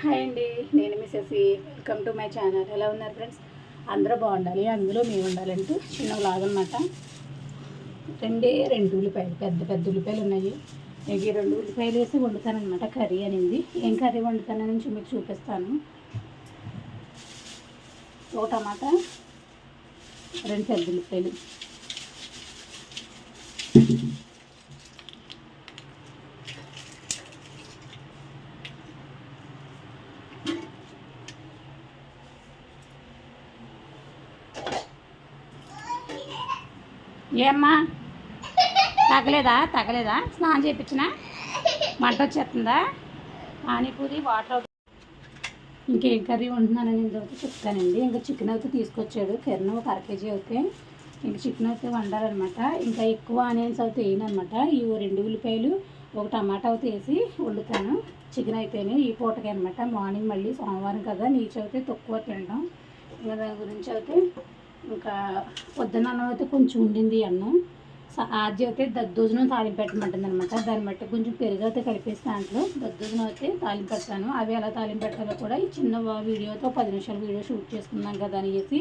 Hi అండి. నేను Mrs welcome to my channel ఎలా ఉన్నారు ఫ్రెండ్స్ అందరూ బాగుండాలి. అందులో మేము ఉండాలంటూ చిన్న లాగనమాట రెండే రెండు ఉల్లిపాయలు పెద్ద పెద్ద ఉల్లిపాయలు ఉన్నాయి. ఇంక ఈ రెండు ఉల్లిపాయలు వేసి వండుతానమాట కర్రీ అనేది. ఏం కర్రీ వండుతానని మీకు చూపిస్తాను. ఒక టమాటా రెండు పెద్ద ఉల్లిపాయలు. ఏమ్మా? తగలేదా తగలేదా స్నానం చేయించిన మంట వచ్చేస్తుందా? పానీపూరి వాటర్ ఇంకేం కర్రీ వండుతున్నానని ఇంతవరకు చెప్తానండి. ఇంకా చికెన్ అయితే తీసుకొచ్చాడు. కిరణ్ ఒక అర కేజీ అయితే ఇంకా చికెన్ అయితే వండాలన్నమాట. ఇంకా ఎక్కువ ఆనియన్స్ అయితే వేయనమాట ఈ రెండు ఉల్లిపాయలు ఒక టమాటా అయితే వేసి వండుతాను. చికెన్ అయితేనే ఈ పూటకి అనమాట మార్నింగ్ మళ్ళీ సోమవారం కదా నీచు అయితే తక్కువ తినడం. ఇంకా దాని గురించి అయితే ఇంకా పొద్దున్న అన్నం అయితే కొంచెం ఉండింది అన్నం. ఆద్య అయితే దద్దోజనం తాలింపు పెట్టమంటుంది అనమాట దాన్ని బట్టి కొంచెం పెరుగు అయితే కలిపేసి దాంట్లో దద్దోజనం అయితే తాలింపు పెడతాను. అవి ఎలా తాలింపు పెట్టాలో కూడా ఈ చిన్న వీడియోతో పది నిమిషాల వీడియో షూట్ చేసుకున్నాం కదా అనేసి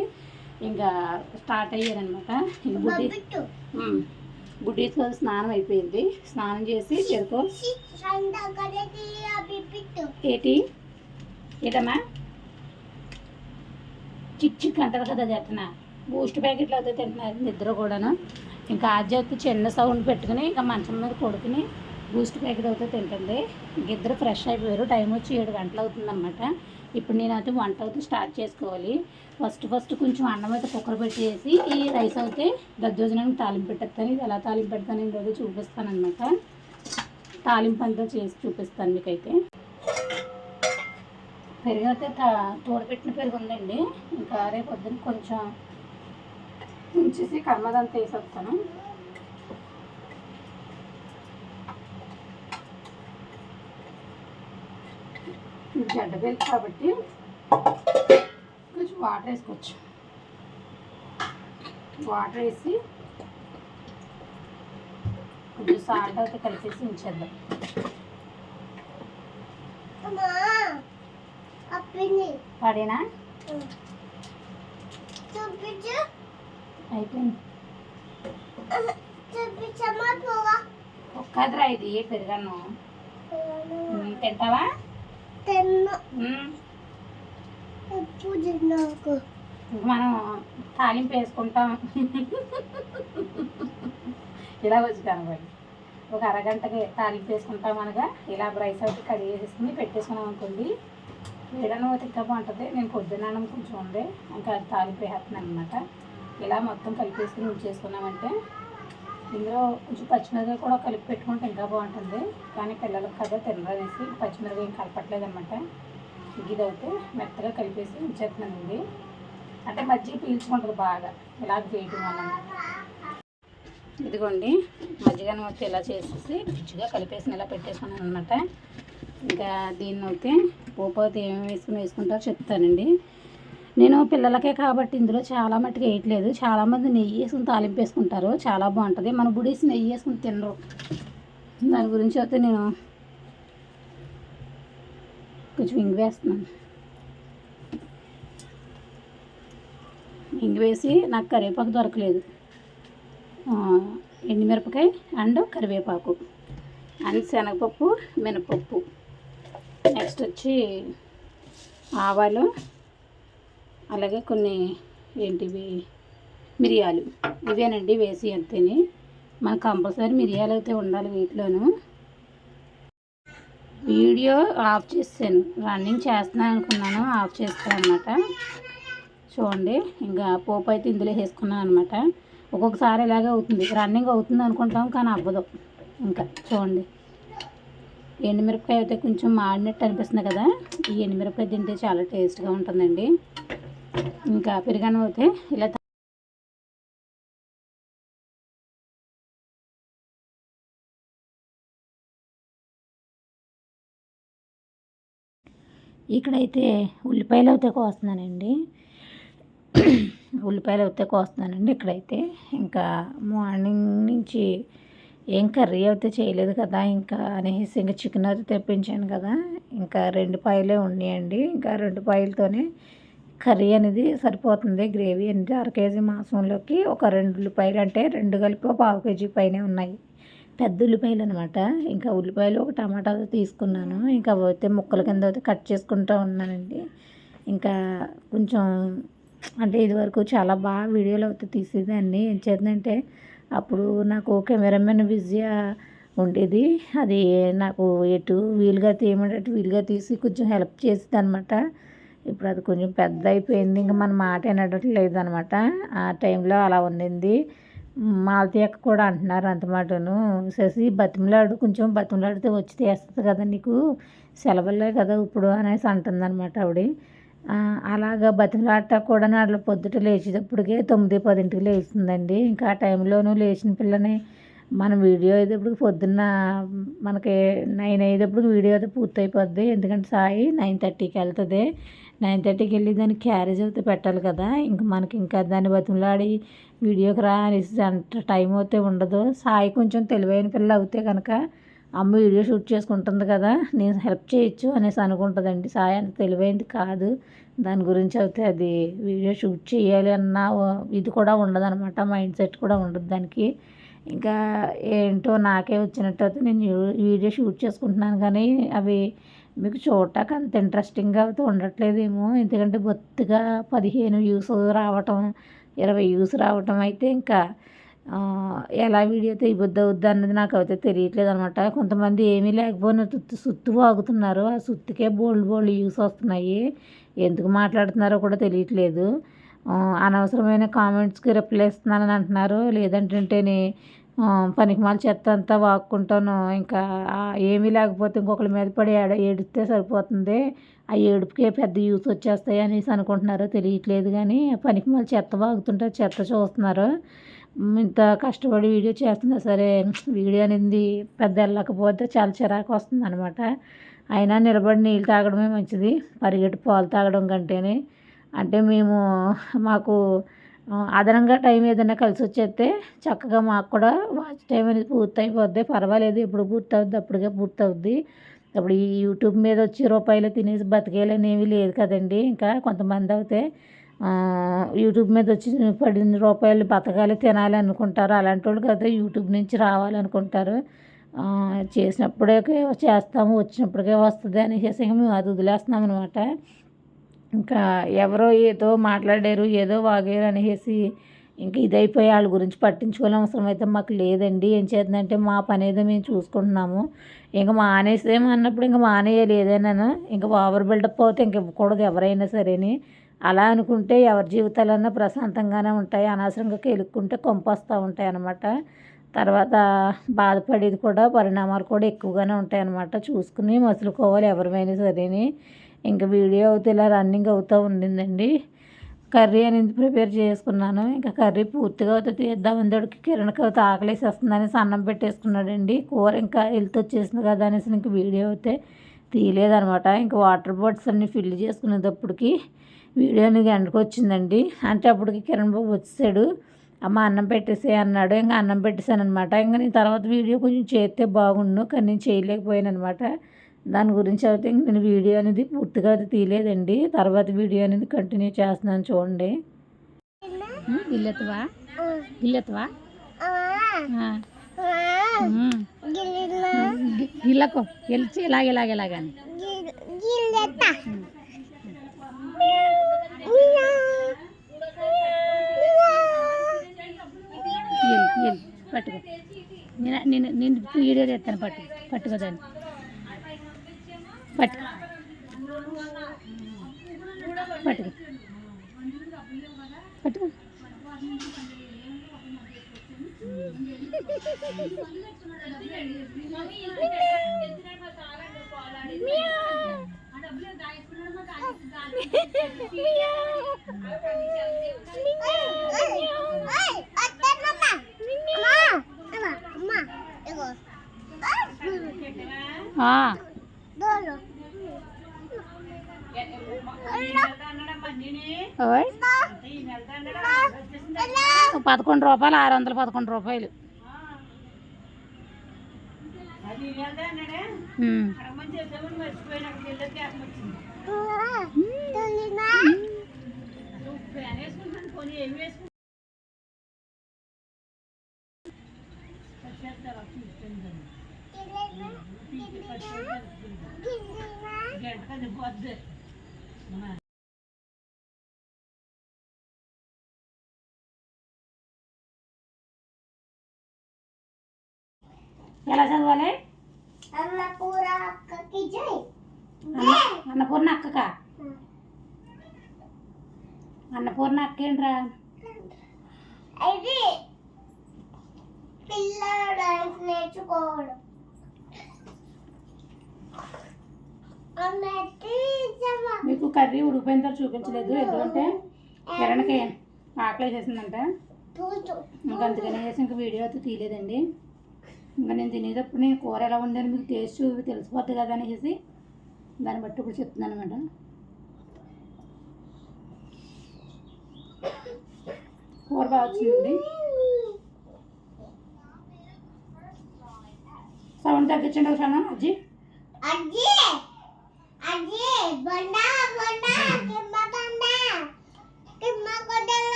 ఇంకా స్టార్ట్ అయ్యారనమాట ఉమ్. బుడ్డితో స్నానం అయిపోయింది. స్నానం చేసి చెరుకు. ఏటి? ఏటమ్మా? చిక్ చిక్ అంటారు కదా జట్టన బూస్ట్ ప్యాకెట్లు అయితే తింటున్నారు నిద్ర కూడాను. ఇంకా ఆద్య అయితే చిన్న సౌండ్ పెట్టుకుని ఇంకా మంచం మీద కొడుకుని బూస్ట్ ప్యాకెట్ అయితే తింటుంది. ఇంక ఇద్దరు ఫ్రెష్ అయిపోయారు. టైం వచ్చి ఏడు గంటలు అవుతుందన్నమాట. ఇప్పుడు నేను అయితే వంట అయితే స్టార్ట్ చేసుకోవాలి. ఫస్ట్ ఫస్ట్ కొంచెం అన్నం అయితే కుక్కర్ పెట్టేసి ఈ రైస్ అయితే దద్దోజనానికి తాలింపు పెట్టేస్తాను. ఇది ఎలా తాలింపు పెడతాను ఇంకోటి చూపిస్తాను అనమాట తాలింపు అంతా చేసి చూపిస్తాను మీకైతే. పెరుగు అయితే తా- తోడపెట్టిన పెరుగు ఉందండి. ఇంకా రేపు పొద్దున్న కొంచెం ఉంచేసి కర్మదంతా వేసేస్తాను. జడ్డ పెరుగు కాబట్టి కొంచెం వాటర్ వేసుకోవచ్చు. వాటర్ వేసి కొంచెం సాల్ట్ అయితే కలిపేసి ఉంచేద్దాం. పడేనా? అయిపోయింది. ఒక్కదిరా ఇది పెరుగన్ను. తింటావా? మనం తాలింపు వేసుకుంటాం. ఇలా వచ్చి కనబడి ఒక అరగంటకి తాలింపు వేసుకుంటాం అనగా ఇలా రైస్ అయితే కడిగేసుకుని పెట్టేసుకున్నాం అనుకోండి వేడనం ఇంకా బాగుంటుంది. నేను పొద్దున్నం కొంచెం ఉండే ఇంకా తాలింపు వేస్తున్నాను అనమాట ఇలా మొత్తం కలిపేసుకుని ఉంచేసుకున్నామంటే ఇందులో కొంచెం పచ్చిమిరపకాయ కూడా కలిపి పెట్టుకుంటే ఇంకా బాగుంటుంది. కానీ పిల్లలకు కదా తినరనేసి పచ్చిమిరపకాయ కలపట్లేదు అనమాట ఇదైతే మెత్తగా కలిపేసి ఉంచేస్తున్నానండి అంటే మజ్జిగ పీల్చుకుంటుంది బాగా. ఇలా చేయటం వల్ల ఇదిగోండి మజ్జిగను వచ్చి ఇలా చేసేసి రుచిగా కలిపేసి ఇలా పెట్టేసుకున్నాను అనమాట ఇంకా దీన్ని అయితే పోపు ఏమేమి వేసుకుని వేసుకుంటారో చెప్తానండి. నేను పిల్లలకే కాబట్టి ఇందులో చాలా మట్టుకు వేయట్లేదు. చాలామంది నెయ్యి వేసుకుని తాలింపు వేసుకుంటారు. చాలా బాగుంటుంది. మన బుడీస్ నెయ్యి వేసుకుని తినరు. దాని గురించి అయితే నేను కొంచెం ఇంగు వేస్తున్నాను. ఇంగు వేసి నాకు కరివేపాకు దొరకలేదు. ఆ, ఎండుమిరపకాయ అండ్ కరివేపాకు అండ్ శనగపప్పు మినపప్పు. నెక్స్ట్ వచ్చి ఆవాలు అలాగే కొన్ని ఏంటివి మిరియాలు. ఇవేనండి వేసి అంతేని మనకు కంపల్సరీ మిరియాలు అయితే ఉండాలి వీటిలోను. వీడియో ఆఫ్ చేసాను రన్నింగ్ చేస్తున్నాను అనుకున్నాను ఆఫ్ చేస్తాను అనమాట చూడండి ఇంకా పోపు అయితే ఇందులో వేసుకున్నాను అనమాట ఒక్కొక్కసారి ఇలాగే అవుతుంది. రన్నింగ్ అవుతుంది అనుకుంటాం కానీ అవ్వదు. ఇంకా చూడండి. ఎండుమిరపకాయ అయితే కొంచెం మాడినట్టు అనిపిస్తుంది కదా. ఈ ఎండుమిరపకాయ తింటే చాలా టేస్ట్గా ఉంటుందండి. ఇంకా పెరుగన్నం అయితే ఇలా ఇక్కడైతే ఉల్లిపాయలు అయితే కోస్తున్నానండి. ఉల్లిపాయలు అయితే కోస్తున్నానండి ఇక్కడైతే. ఇంకా మార్నింగ్ నుంచి ఏం కర్రీ అయితే చేయలేదు కదా ఇంకా అనేసి ఇంకా చికెన్ అయితే తెప్పించాను కదా. ఇంకా రెండు పాయలే ఉన్నాయండి. ఇంకా రెండు పాయలతోనే కర్రీ అనేది సరిపోతుంది. గ్రేవీ అంటే అర కేజీ మాంసంలోకి ఒక రెండు ఉల్లిపాయలు అంటే రెండు కలిపి ఒక పావు కేజీ పైనే ఉన్నాయి. పెద్ద ఉల్లిపాయలు అనమాట ఇంకా ఉల్లిపాయలు ఒక టమాటా తీసుకున్నాను. ఇంకా అయితే ముక్కల కింద అయితే కట్ చేసుకుంటూ ఉన్నానండి. ఇంకా కొంచెం అంటే ఇదివరకు చాలా బాగా వీడియోలు అయితే తీసేదాన్ని. ఏం చేద్దంటే అప్పుడు నాకు కెమెరామెన్ బిజీగా ఉండేది. అది నాకు ఎటు వీలుగా తీయమంటే వీలుగా తీసి కొంచెం హెల్ప్ చేసేది అనమాట ఇప్పుడు అది కొంచెం పెద్ద అయిపోయింది ఇంకా మన మాట వినట్లేదు అనమాట ఆ టైంలో అలా ఉండింది. మాలతి అక్క కూడా అంటున్నారు అంత మాటను. శశి బతిమలాడు కొంచెం బతిమలాడితే వచ్చి తీస్తుంది కదా నీకు? సెలవులే కదా ఇప్పుడు అనేసి అంటుందన్నమాట ఆవిడ. అలాగా బతిమలాడటా కూడా అట్లా పొద్దుట లేచేటప్పటికే తొమ్మిది పదింటికి లేచిందండి ఇంకా ఆ టైంలోనూ లేచిన పిల్లని మనం వీడియో అయ్యేటప్పుడు పొద్దున్న మనకి నైన్ అయ్యేటప్పుడు వీడియో అయితే పూర్తయిపోద్ది. ఎందుకంటే సాయి నైన్ థర్టీకి వెళ్తుంది. నైన్ థర్టీకి వెళ్ళి దానికి క్యారేజ్ అయితే పెట్టాలి కదా. ఇంకా మనకి ఇంకా దాన్ని బతిమలాడి వీడియోకి రా అనేసి అంత టైం అయితే ఉండదు. సాయి కొంచెం తెలివైన పిల్ల అవుతే కనుక అమ్మ వీడియో షూట్ చేసుకుంటుంది కదా నేను హెల్ప్ చేయొచ్చు అనేసి అనుకుంటుందండి. సాయి అంత తెలివైంది కాదు. దాని గురించి అయితే అది వీడియో షూట్ చేయాలి అన్న ఇది కూడా ఉండదన్నమాట. మైండ్ సెట్ కూడా ఉండదు దానికి. ఇంకా ఏంటో నాకే వచ్చినట్టు అయితే నేను వీడియో షూట్ చేసుకుంటున్నాను కానీ అవి మీకు చూడటానికి అంత ఇంట్రెస్టింగ్గా అయితే ఉండట్లేదేమో. ఎందుకంటే బొత్తిగా పదిహేను వ్యూస్ రావటం ఇరవై వ్యూస్ రావటం అయితే ఇంకా ఎలా వీడియో తీయబుద్ది అవుద్ది అన్నది నాకు అయితే తెలియట్లేదు అనమాట కొంతమంది ఏమీ లేకపోయినా సుత్తు సుత్తు వాగుతున్నారు. ఆ సుత్తుకే బోల్డ్ బోల్డ్ యూస్ వస్తున్నాయి. ఎందుకు మాట్లాడుతున్నారో కూడా తెలియట్లేదు. అనవసరమైన కామెంట్స్కి రిప్లై ఇస్తున్నానని అంటున్నారు. లేదంటేనే పనికి మాల చెత్త అంతా వాక్కుంటాను. ఇంకా ఏమీ లేకపోతే ఇంకొకరి మీద పడి ఏడ ఏడిస్తే సరిపోతుంది. ఆ ఏడుపుకే పెద్ద యూస్ వచ్చేస్తాయి అనేసి అనుకుంటున్నారో తెలియట్లేదు కానీ పనికి చెత్త వాగుతుంటే చెత్త చూస్తున్నారు. ఇంత కష్టపడి వీడియో చేస్తున్నా సరే వీడియో అనేది పెద్ద వెళ్ళకపోతే చాలా చిరాకు వస్తుంది అనమాట అయినా నిలబడి నీళ్ళు తాగడమే మంచిది. పరిగెట్టి పాలు తాగడం కంటేనే. అంటే మేము మాకు అదనంగా టైం ఏదైనా కలిసి వచ్చేస్తే చక్కగా మాకు కూడా వాచ్ టైం అనేది పూర్తయిపోద్ది. పర్వాలేదు ఎప్పుడు పూర్తవుద్ది అప్పటికే పూర్తి ఇప్పుడు ఈ యూట్యూబ్ మీద వచ్చి రూపాయలు తినేసి బతికేయాలని ఏమీ లేదు కదండి. ఇంకా కొంతమంది అయితే యూట్యూబ్ మీద వచ్చి పడిన రూపాయలు బతకాలి తినాలి అనుకుంటారు. అలాంటి వాళ్ళు కదా యూట్యూబ్ నుంచి రావాలనుకుంటారు. చేసినప్పుడే చేస్తాము వచ్చినప్పటికే వస్తుంది అనేసి మేము అది వదిలేస్తున్నాం అనమాట ఇంకా ఎవరో ఏదో మాట్లాడారు ఏదో వాగారు అనేసి ఇంక ఇదైపోయి వాళ్ళ గురించి పట్టించుకోవాలని అవసరం అయితే మాకు లేదండి. ఏం చేద్దంటే మా పని ఏదో మేము చూసుకుంటున్నాము. ఇంకా మానేసేమో అన్నప్పుడు ఇంకా మానేయాలి ఏదైనా ఇంకా ఓవర్ బిల్డప్ అవుతే ఇంక ఇవ్వకూడదు ఎవరైనా సరేని. అలా అనుకుంటే ఎవరి జీవితాలన్నా ప్రశాంతంగానే ఉంటాయి అనవసరంగా కెలుక్కుంటే కొంపొస్తూ ఉంటాయి అన్నమాట తర్వాత బాధపడేది కూడా పరిణామాలు కూడా ఎక్కువగానే ఉంటాయి అన్నమాట చూసుకుని మసులుకోవాలి ఎవరిమైనా సరేని. ఇంకా వీడియో అవుతే ఇలా రన్నింగ్ అవుతూ ఉండిందండి. కర్రీ అనేది ప్రిపేర్ చేసుకున్నాను. ఇంకా కర్రీ పూర్తిగా అయితే తీద్దాం. దొడికి కిరణ్కి అయితే ఆకలేసేస్తుందని అన్నం పెట్టేసుకున్నాడండి. కూర ఇంకా వెళ్తూ వచ్చేసింది కదా అనేసి ఇంక వీడియో అయితే తీయలేదనమాట. ఇంకా వాటర్ బాటిల్స్ అన్నీ ఫిల్ చేసుకునేటప్పటికి వీడియో అనేది ఎండకు వచ్చిందండి. అంటే అప్పటికి కిరణ్ బాబు వచ్చేసాడు. అమ్మ అన్నం పెట్టేసే అన్నాడు. ఇంకా అన్నం పెట్టేశాను అనమాట ఇంకా నేను తర్వాత వీడియో కొంచెం చేస్తే బాగుండు. కానీ నేను చేయలేకపోయాను అనమాట దాని గురించి అయితే ఇంక నేను వీడియో అనేది పూర్తిగా అది తీయలేదండి. తర్వాత వీడియో అనేది కంటిన్యూ చేస్తున్నాను చూడండి. గిల్లెత్తవా? గిల్లెత్తవా? గిల్లకో. గెలిచి ఇలాగ ఇలాగ ఇలాగని. పట్టుకో. నేను నేను నేను వీడియో తెస్తాను పట్టు పట్టుకోదాన్ని దాన్ని పట్టు పట్టుకో. పట్టుకో. ఆ, పదకొండు రూపాయలు ఆరు వందల పదకొండు రూపాయలు. గంట ఎలా చదవాలి? అన్నపూర అక్కకి జై. అన్న- అన్నపూర్ణ అక్కక? అన్నపూర్ణ అక్క ఏంట్రా? ఇది పిల్లలు డాన్స్ నేర్చుకోవడం. మీకు కర్రీ ఉడిపోయిన తర్వాత చూపించలేదు. ఎందుకంటే కిరణ్కి ఆకలి వేసేసిందంట ఇంకా అందుకని వేసి ఇంకా వీడియో అయితే తీయలేదండి. ఇంకా నేను తినేటప్పుడు నేను కూర ఎలా ఉందని మీకు టేస్ట్ తెలిసిపోద్ది కదా అనేసి దాన్ని బట్టి ఇప్పుడు చెప్తున్నాను అనమాట కూర బాగా వచ్చిందండి. సౌండ్ తగ్గించండి ఒకసారి అజ్జి.